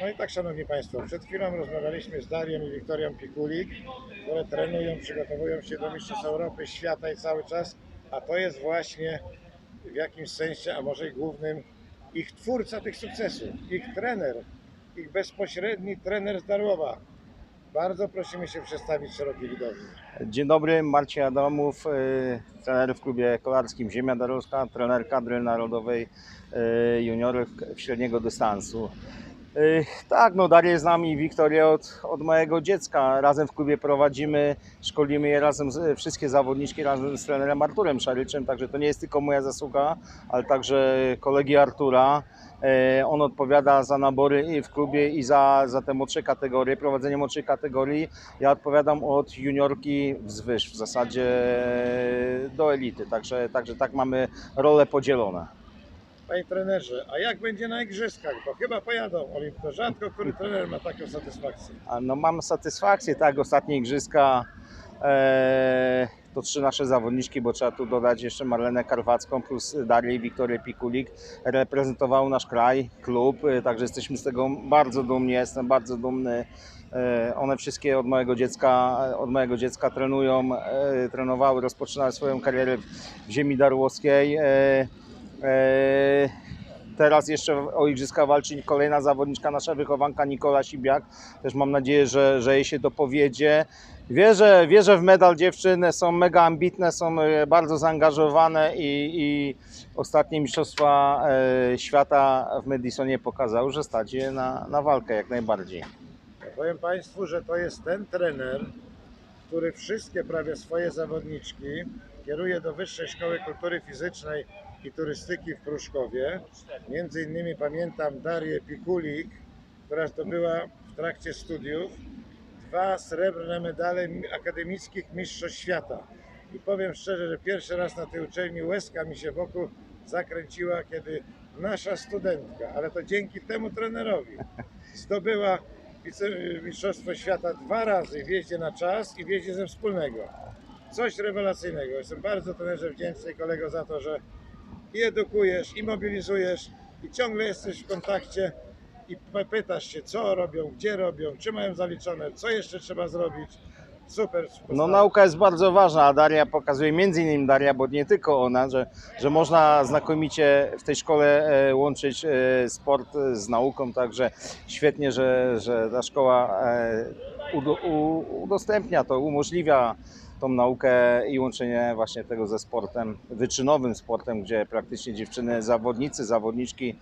No i tak, Szanowni Państwo, przed chwilą rozmawialiśmy z Darią i Wiktorią Pikulik, które trenują, przygotowują się do Mistrzostw Europy, świata i cały czas, a to jest właśnie w jakimś sensie, a może i głównym, ich twórca tych sukcesów, ich trener, ich bezpośredni trener z Darłowa. Bardzo prosimy się przedstawić szerokiej widowni. Dzień dobry, Marcin Adamów, y, trener w klubie kolarskim Ziemia Darowska, trener kadry narodowej y, juniorów średniego dystansu. Tak, no Darię z nami, Wiktorię od, od mojego dziecka. Razem w klubie prowadzimy, szkolimy je razem, z, wszystkie zawodniczki razem z trenerem Arturem Szaryczem, także to nie jest tylko moja zasługa, ale także kolegi Artura. On odpowiada za nabory w klubie i za, za te młodsze kategorie, prowadzenie młodszych kategorii. Ja odpowiadam od juniorki wzwyż, w zasadzie do elity, także, także tak mamy role podzielone. Panie trenerze, a jak będzie na igrzyskach? Bo chyba pojadą Olimp. To rzadko, który trener ma taką satysfakcję. A No mam satysfakcję, tak, ostatnie igrzyska e, to trzy nasze zawodniczki, bo trzeba tu dodać jeszcze Marlenę Karwacką plus Darię i Wiktorię Pikulik reprezentowały nasz kraj, klub, e, także jesteśmy z tego bardzo dumni, jestem bardzo dumny. E, One wszystkie od mojego dziecka, od mojego dziecka trenują, e, trenowały, rozpoczynały swoją karierę w ziemi darłowskiej. E, e, Teraz jeszcze o Igrzyska walczy kolejna zawodniczka, nasza wychowanka Nikola Sibiak. Też mam nadzieję, że, że jej się to powiedzie. Wierzę, wierzę w medal dziewczyny, są mega ambitne, są e, bardzo zaangażowane i, i ostatnie Mistrzostwa e, Świata w Madisonie pokazały, że stać je na, na walkę jak najbardziej. Powiem Państwu, że to jest ten trener, który wszystkie prawie swoje zawodniczki kieruje do Wyższej Szkoły Kultury Fizycznej Turystyki w Pruszkowie. Między innymi pamiętam Darię Pikulik, która zdobyła w trakcie studiów dwa srebrne medale akademickich Mistrzostw Świata. I powiem szczerze, że pierwszy raz na tej uczelni łezka mi się wokół zakręciła, kiedy nasza studentka, ale to dzięki temu trenerowi, zdobyła Mistrzostwo Świata dwa razy w jeździe na czas i w jeździe ze wspólnego. Coś rewelacyjnego. Jestem bardzo trenerze wdzięczny kolego za to, że i edukujesz, i mobilizujesz, i ciągle jesteś w kontakcie i pytasz się, co robią, gdzie robią, czy mają zaliczone, co jeszcze trzeba zrobić. Super. No nauka jest bardzo ważna, a Daria pokazuje, między innymi Daria, bo nie tylko ona, że, że można znakomicie w tej szkole e, łączyć e, sport z nauką, także świetnie, że, że ta szkoła e, udostępnia to, umożliwia tą naukę i łączenie właśnie tego ze sportem, wyczynowym sportem, gdzie praktycznie dziewczyny, zawodnicy, zawodniczki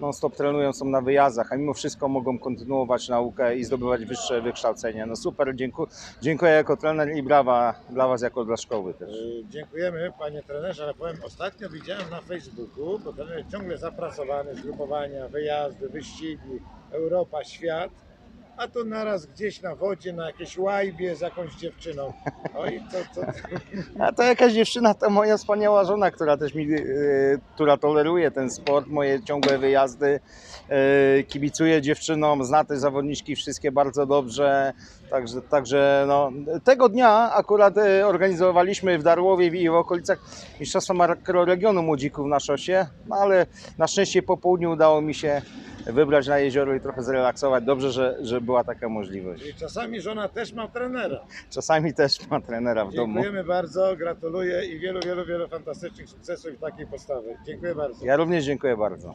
non stop trenują, są na wyjazdach, a mimo wszystko mogą kontynuować naukę i zdobywać wyższe wykształcenie. No super, dziękuję, dziękuję jako trener i brawa dla Was jako dla szkoły też. Y, Dziękujemy panie trenerze, ale powiem, ostatnio widziałem na Facebooku, bo trener ciągle zapracowany, zgrupowania, wyjazdy, wyścigi, Europa, świat, a tu naraz gdzieś na wodzie, na jakiejś łajbie z jakąś dziewczyną. Oj, to, to, A to jakaś dziewczyna, to moja wspaniała żona, która też mi, e, która toleruje ten sport, moje ciągłe wyjazdy, e, kibicuje dziewczynom, zna te zawodniczki wszystkie bardzo dobrze, także, także no, tego dnia akurat e, organizowaliśmy w Darłowie i w okolicach Mistrzostwa Makroregionu Młodzików na szosie, no ale na szczęście po południu udało mi się wybrać na jezioro i trochę zrelaksować. Dobrze, że, że była taka możliwość. czyli czasami żona też ma trenera. Czasami też ma trenera w domu. Dziękujemy bardzo, gratuluję i wielu, wielu, wielu fantastycznych sukcesów i takiej postawy. Dziękuję bardzo. Ja również dziękuję bardzo.